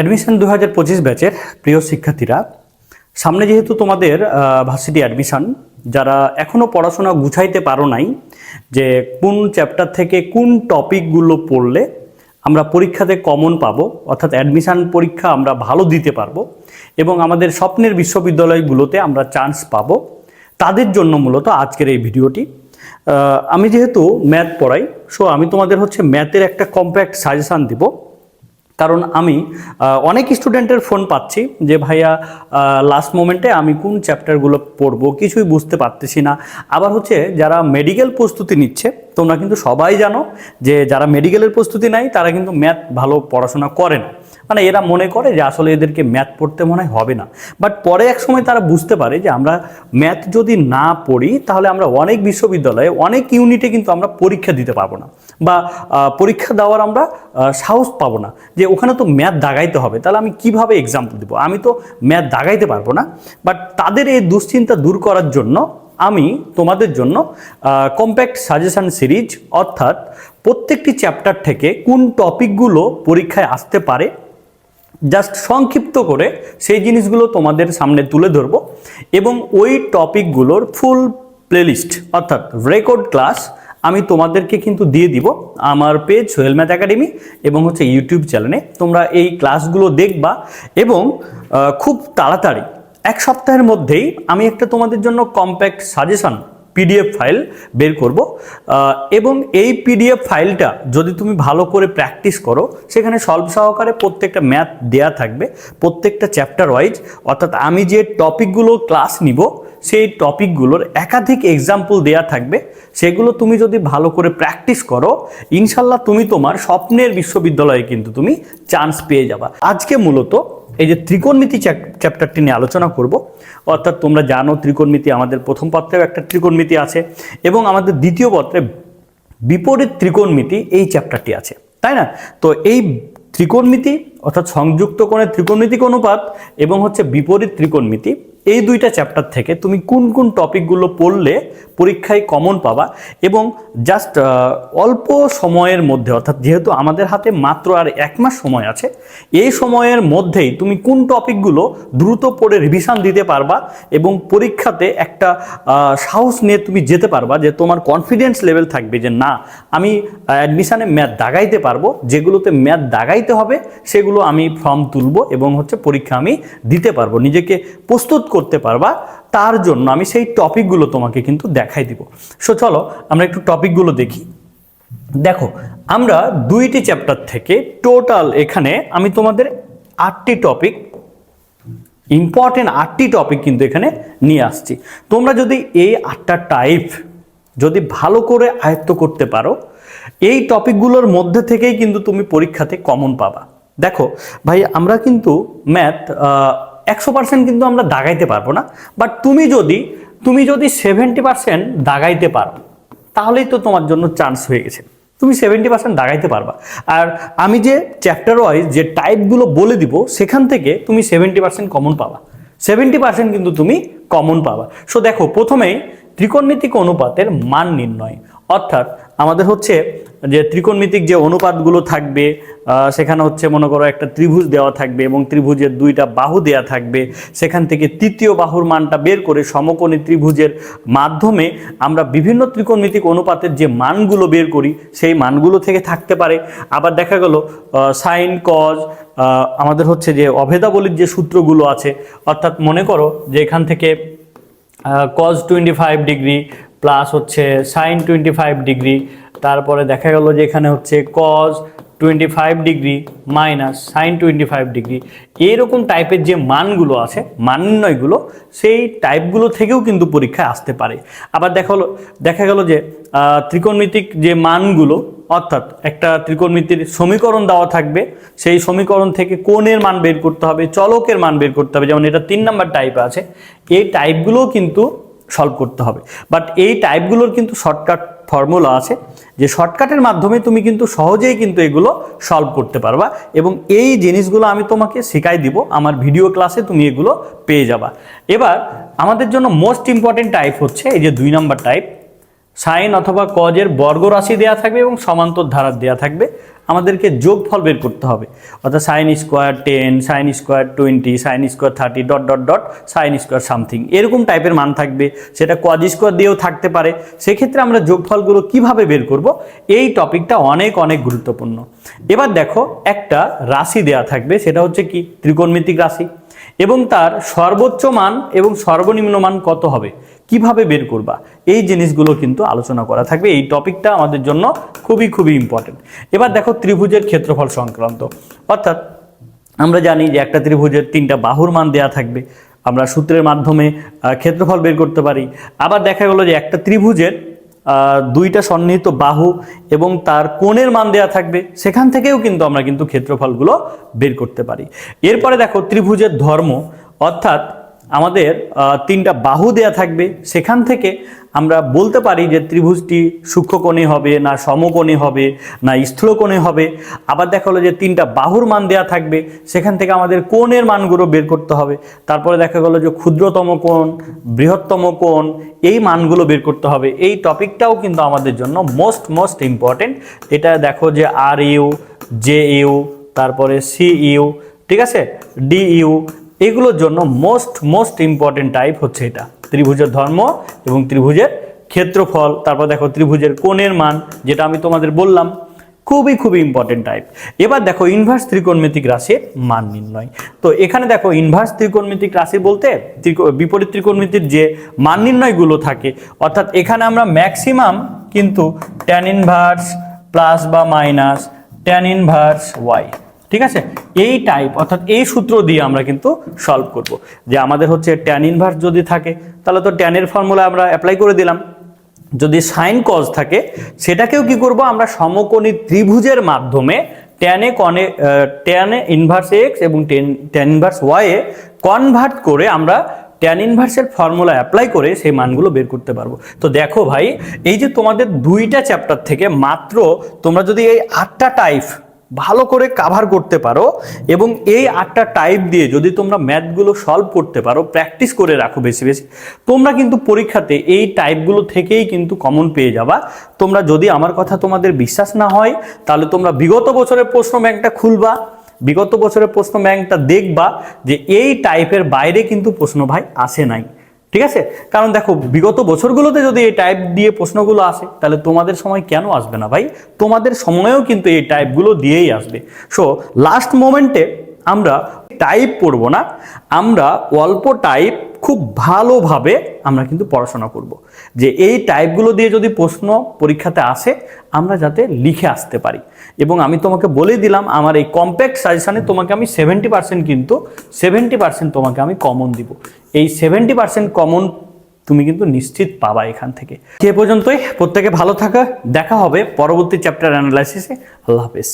Admission দু হাজার পঁচিশ ব্যাচের প্রিয় শিক্ষার্থীরা, সামনে যেহেতু তোমাদের ভার্সিটি অ্যাডমিশন যারা এখনও পড়াশোনা গুছাইতে পারো নাই যে কোন চ্যাপ্টার থেকে কোন টপিকগুলো পড়লে আমরা পরীক্ষাতে কমন পাবো, অর্থাৎ অ্যাডমিশন পরীক্ষা আমরা ভালো দিতে পারব এবং আমাদের স্বপ্নের বিশ্ববিদ্যালয়গুলোতে আমরা চান্স পাবো, তাদের জন্য মূলত আজকের এই ভিডিওটি। আমি যেহেতু ম্যাথ পড়াই সো আমি তোমাদের হচ্ছে ম্যাথের একটা কম্প্যাক্ট সাজেশান দিব। কারণ আমি অনেক স্টুডেন্টের ফোন পাচ্ছি যে, ভাইয়া লাস্ট মোমেন্টে আমি কোন চ্যাপ্টারগুলো পড়ব? কিছুই বুঝতে পারতেছি না। আবার হচ্ছে, যারা মেডিকেল প্রস্তুতি নিচ্ছে, তোমরা কিন্তু সবাই জানো যে, যারা মেডিকেলের প্রস্তুতি নেয়, তারা কিন্তু ম্যাথ ভালো পড়াশোনা করে না। মানে এরা মনে করে যে আসলে এদেরকে ম্যাথ পড়তে মনে হবে না। বাট পরে এক সময় তারা বুঝতে পারে যে আমরা ম্যাথ যদি না পড়ি, তাহলে আমরা অনেক বিশ্ববিদ্যালয়ে অনেক ইউনিটে কিন্তু আমরা পরীক্ষা দিতে পারব না। বা পরীক্ষা দেওয়ার আমরা সাহস পাবো না যে ওখানে তো ম্যাথ দাগাইতে হবে। তাহলে আমি কীভাবে এক্সাম্পল দেবো? আমি তো ম্যাথ দাগাইতে পারব না। বাট তাদের এই দুশ্চিন্তা দূর করার জন্য আমি তোমাদের জন্য কম্প্যাক্ট সাজেশন সিরিজ অর্থাৎ প্রত্যেকটি চ্যাপ্টার থেকে কোন টপিকগুলো পরীক্ষায় আসতে পারে জাস্ট সংক্ষিপ্ত করে সেই জিনিসগুলো তোমাদের সামনে তুলে ধরব এবং ওই টপিকগুলোর ফুল প্লেলিস্ট অর্থাৎ রেকর্ড ক্লাস আমি তোমাদেরকে কিন্তু দিয়ে দিব আমার পেজ সোহেল ম্যাথ একাডেমি এবং হচ্ছে ইউটিউব চ্যানেলে তোমরা এই ক্লাসগুলো দেখবা এবং খুব তাড়াতাড়ি, এক সপ্তাহের মধ্যেই আমি একটা তোমাদের জন্য কম্প্যাক্ট সাজেশন পিডিএফ ফাইল বের করব। এবং এই পিডিএফ ফাইলটা যদি তুমি ভালো করে প্র্যাকটিস করো, সেখানে সলভ সহকারে প্রত্যেকটা ম্যাথ দেয়া থাকবে। প্রত্যেকটা চ্যাপ্টার ওয়াইজ অর্থাৎ আমি যে টপিকগুলো ক্লাস নিব, সেই টপিকগুলোর একাধিক এক্সাম্পল দেয়া থাকবে। সেগুলো তুমি যদি ভালো করে প্র্যাকটিস করো, ইনশাল্লাহ তুমি তোমার স্বপ্নের বিশ্ববিদ্যালয়ে কিন্তু তুমি চান্স পেয়ে যাবা। আজকে মূলত এই যে ত্রিকোণমিতি চ্যাপ্টারটি নিয়ে আলোচনা করব, অর্থাৎ তোমরা জানো ত্রিকোণমিতি আমাদের প্রথম পত্রেও একটা ত্রিকোণমিতি আছে এবং আমাদের দ্বিতীয় পত্রে বিপরীত ত্রিকোণমিতি এই চ্যাপ্টারটি আছে, তাই না? তো এই ত্রিকোণমিতি অর্থাৎ সংযুক্ত কোণের ত্রিকোণমিতিক অনুপাত এবং হচ্ছে বিপরীত ত্রিকোণমিতি এই দুইটা চ্যাপ্টার থেকে তুমি কোন কোন টপিকগুলো পড়লে পরীক্ষায় কমন পাবা এবং জাস্ট অল্প সময়ের মধ্যে, অর্থাৎ যেহেতু আমাদের হাতে মাত্র আর এক মাস সময় আছে, এই সময়ের মধ্যেই তুমি কোন টপিকগুলো দ্রুত পড়ে রিভিশন দিতে পারবা এবং পরীক্ষাতে একটা সাহস নিয়ে তুমি যেতে পারবা যে তোমার কনফিডেন্স লেভেল থাকবে যে না, আমি অ্যাডমিশানে ম্যাথ দাগাইতে পারব, যেগুলোতে ম্যাথ দাগাইতে হবে, সেগুলো আমি ফর্ম তুলবো এবং হচ্ছে পরীক্ষা আমি দিতে পারব। নিজেকে প্রস্তুত করতে পারবা, তার জন্য আমি সেই টপিকগুলো তোমাকে কিন্তু দেখাই দিব। সো চলো, আমরা একটু টপিকগুলো দেখি। দেখো, আমরা দুইটি চ্যাপ্টার থেকে টোটাল এখানে আমি তোমাদের আটটি টপিক ইম্পর্টেন্ট আটটি টপিক কিন্তু এখানে নিয়ে আসছি। তোমরা যদি এই আটটা টাইপ যদি ভালো করে আয়ত্ত করতে পারো, এই টপিকগুলোর মধ্যে থেকেই কিন্তু তুমি পরীক্ষাতে কমন পাবা। দেখো, ভাই, আমরা কিন্তু ম্যাথ একশো পার্সেন্ট কিন্তু আমরা দাগাইতে পারব না। বাট তুমি যদি তুমি যদি সেভেন্টি পার্সেন্ট দাগাইতে পারো, তাহলেই তো তোমার জন্য চান্স হয়ে গেছে। তুমি সেভেন্টি পার্সেন্ট দাগাইতে পারবা। আর আমি যে চ্যাপ্টার ওয়াইজ যে টাইপগুলো বলে দিব, সেখান থেকে তুমি সেভেন্টি পার্সেন্ট কমন পাবা। সেভেন্টি পার্সেন্ট কিন্তু তুমি কমন পাবা। সো দেখো, প্রথমেই ত্রিকোণমিতিক অনুপাতের মান নির্ণয়। অর্থাৎ আমাদের হচ্ছে যে ত্রিকোণমিতিক যে অনুপাতগুলো থাকবে সেখানে হচ্ছে মনে করো একটা ত্রিভুজ দেওয়া থাকবে এবং ত্রিভুজের দুইটা বাহু দেওয়া থাকবে। সেখান থেকে তৃতীয় বাহুর মানটা বের করে সমকোণী ত্রিভুজের মাধ্যমে আমরা বিভিন্ন ত্রিকোণমিতিক অনুপাতের যে মানগুলো বের করি, সেই মানগুলো থেকে থাকতে পারে। আবার দেখা গেল সাইন কজ আমাদের হচ্ছে যে অভেদাবলীর যে সূত্রগুলো আছে, অর্থাৎ মনে করো যে এখান থেকে cos twenty five degree plus হচ্ছে সাইন টোয়েন্টি ফাইভ ডিগ্রি তারপরে দেখা গেল যে এখানে হচ্ছে cos twenty five degree minus sine twenty five degree এইরকম টাইপের যে মানগুলো আছে, মান নির্ণয়গুলো, সেই টাইপগুলো থেকেও কিন্তু পরীক্ষায় আসতে পারে। আবার দেখা হলো, দেখা গেল যে ত্রিকোণমিতিক যে মানগুলো, অর্থাৎ একটা ত্রিকোণমিতির সমীকরণ দেওয়া থাকবে, সেই সমীকরণ থেকে কোণের মান বের করতে হবে, চলকের মান বের করতে হবে, যেমন এটা তিন নাম্বার টাইপ আছে, এই টাইপগুলোও কিন্তু সলভ করতে হবে। বাট এই টাইপগুলোর কিন্তু শর্টকাট ফর্মুলা আছে, যে শর্টকাটের মাধ্যমে তুমি কিন্তু সহজেই কিন্তু এগুলো সলভ করতে পারবা এবং এই জিনিসগুলো আমি তোমাকে শেখাই দিব, আমার ভিডিও ক্লাসে তুমি এগুলো পেয়ে যাবা। এবার আমাদের জন্য মোস্ট ইম্পর্টেন্ট টাইপ হচ্ছে এই যে দুই নম্বর টাইপ সাইন অথবা কজের বর্গ রাশি দেওয়া থাকবে এবং সমান্তর ধারা দেওয়া থাকবে। আমাদেরকে যোগফল বের করতে হবে। অর্থাৎ sine square ten sine square twenty sine square thirty dot dot dot sine square something এরকম টাইপের মান থাকবে, সেটা কজ স্কোয়ার দিয়েও থাকতে পারে। সেক্ষেত্রে আমরা যোগফলগুলো কীভাবে বের করব, এই টপিকটা অনেক অনেক গুরুত্বপূর্ণ। এবার দেখো, একটা রাশি দেয়া থাকবে, সেটা হচ্ছে কি? ত্রিকোণমিতিক রাশি। এবং তার সর্বোচ্চ মান এবং সর্বনিম্ন মান কত হবে? কীভাবে বের করবা? এই জিনিসগুলো কিন্তু আলোচনা করা থাকবে। এই টপিকটা আমাদের জন্য খুবই খুবই ইম্পর্টেন্ট এবার দেখো ত্রিভুজের ক্ষেত্রফল সংক্রান্ত। অর্থাৎ আমরা জানি যে একটা ত্রিভুজের তিনটা বাহুর মান দেয়া থাকবে। আমরা সূত্রের মাধ্যমে ক্ষেত্রফল বের করতে পারি। আবার দেখা গেলো যে একটা ত্রিভুজের দুইটা সন্নিহিত বাহু এবং তার কোণের মান দেয়া থাকবে। সেখান থেকেও কিন্তু আমরা কিন্তু ক্ষেত্রফলগুলো বের করতে পারি। এরপরে দেখো ত্রিভুজের ধর্ম। অর্থাৎ আমাদের তিনটা বাহু দেয়া থাকবে। সেখান থেকে আমরা বলতে পারি যে ত্রিভুজটি সূক্ষ্মকোণে হবে, না সমকোণে হবে, না স্থূলকোণে হবে। আবার দেখা হলো যে তিনটা বাহুর মান দেয়া থাকবে, সেখান থেকে আমাদের কোণের মানগুলো বের করতে হবে। তারপরে দেখা গেলো যে ক্ষুদ্রতম কোণ, বৃহত্তম কোণ, এই মানগুলো বের করতে হবে। এই টপিকটাও কিন্তু আমাদের জন্য মোস্ট মোস্ট ইম্পর্টেন্ট। এটা দেখো যে আর ইউ, জে ইউ, তারপরে সি ইউ, ঠিক আছে? ডি ইউ এগুলোর জন্য মোস্ট মোস্ট ইম্পর্টেন্ট টাইপ হচ্ছে এটা। ত্রিভুজের ধর্ম এবং ত্রিভুজের ক্ষেত্রফল। তারপর দেখো ত্রিভুজের কোণের মান, যেটা আমি তোমাদের বললাম, খুবই খুবই ইম্পর্টেন্ট টাইপ এবার দেখো ইনভার্স ত্রিকোণমিতিক রাশির মান নির্ণয়। তো এখানে দেখো ইনভার্স ত্রিকোণমিতিক রাশি বলতে বিপরীত ত্রিকোণমিতির যে মান নির্ণয়গুলো থাকে, অর্থাৎ এখানে আমরা ম্যাক্সিমাম কিন্তু ট্যান ইনভার্স প্লাস বা মাইনাস ট্যান ইনভার্স ওয়াই ঠিক আছে? এই টাইপ অর্থাৎ এই সূত্র দিয়ে আমরা কিন্তু সলভ করব। যে আমাদের হচ্ছে ট্যান ইনভার্স যদি থাকে, তাহলে তো ট্যানের ফর্মুলা আমরা অ্যাপ্লাই করে দিলাম। যদি সাইন কজ থাকে, সেটাকেও কি করব? আমরা সমকোণী ত্রিভুজের মাধ্যমে ট্যানে কনে ট্যানে ইনভার্স এক্স এবং টেন ট্যান ইনভার্স ওয়াইয়ে কনভার্ট করে আমরা ট্যান ইনভার্সের ফর্মুলা অ্যাপ্লাই করে সেই মানগুলো বের করতে পারব। তো দেখো ভাই, এই যে তোমাদের দুইটা চ্যাপ্টার থেকে মাত্র তোমরা যদি এই আটটা টাইপ ভালো করে কাভার করতে পারো এবং এই আটটা টাইপ দিয়ে যদি তোমরা ম্যাথগুলো সলভ করতে পারো প্র্যাকটিস করে রাখো বেশি বেশি। তোমরা কিন্তু পরীক্ষাতে এই টাইপগুলো থেকেই কিন্তু কমন পেয়ে যাবা। তোমরা যদি আমার কথা তোমাদের বিশ্বাস না হয়, তাহলে তোমরা বিগত বছরের প্রশ্ন ব্যাংকটা খুলবা। বিগত বছরের প্রশ্ন ব্যাংকটা দেখবা যে এই টাইপের বাইরে কিন্তু প্রশ্ন ভাই আসে নাই। ঠিক আছে? কারণ দেখো, বিগত বছরগুলোতে যদি এই টাইপ দিয়ে প্রশ্নগুলো আসে, তাহলে তোমাদের সময় কেন আসবে না ভাই? তোমাদের সময়েও কিন্তু এই টাইপগুলো দিয়েই আসবে। সো লাস্ট মোমেন্টে আমরা টাইপ পড়ব না, আমরা অল্প টাইপ খুব ভালোভাবে আমরা কিন্তু পড়াশোনা করব। যে এই টাইপগুলো দিয়ে যদি প্রশ্ন পরীক্ষাতে আসে, আমরা যাতে লিখে আসতে পারি। এবং আমি তোমাকে বলে দিলাম, আমার এই কম্প্যাক্ট সাজেশানে তোমাকে আমি সেভেন্টি পার্সেন্ট কিন্তু সেভেন্টি পার্সেন্ট তোমাকে আমি কমন দিব। এই সেভেন্টি পার্সেন্ট কমন তুমি কিন্তু নিশ্চিত পাবা এখান থেকে। সে পর্যন্তই, প্রত্যেকে ভালো থাকা, দেখা হবে পরবর্তী চ্যাপ্টার অ্যানালাইসিসে আল্লাহ হাফেজ।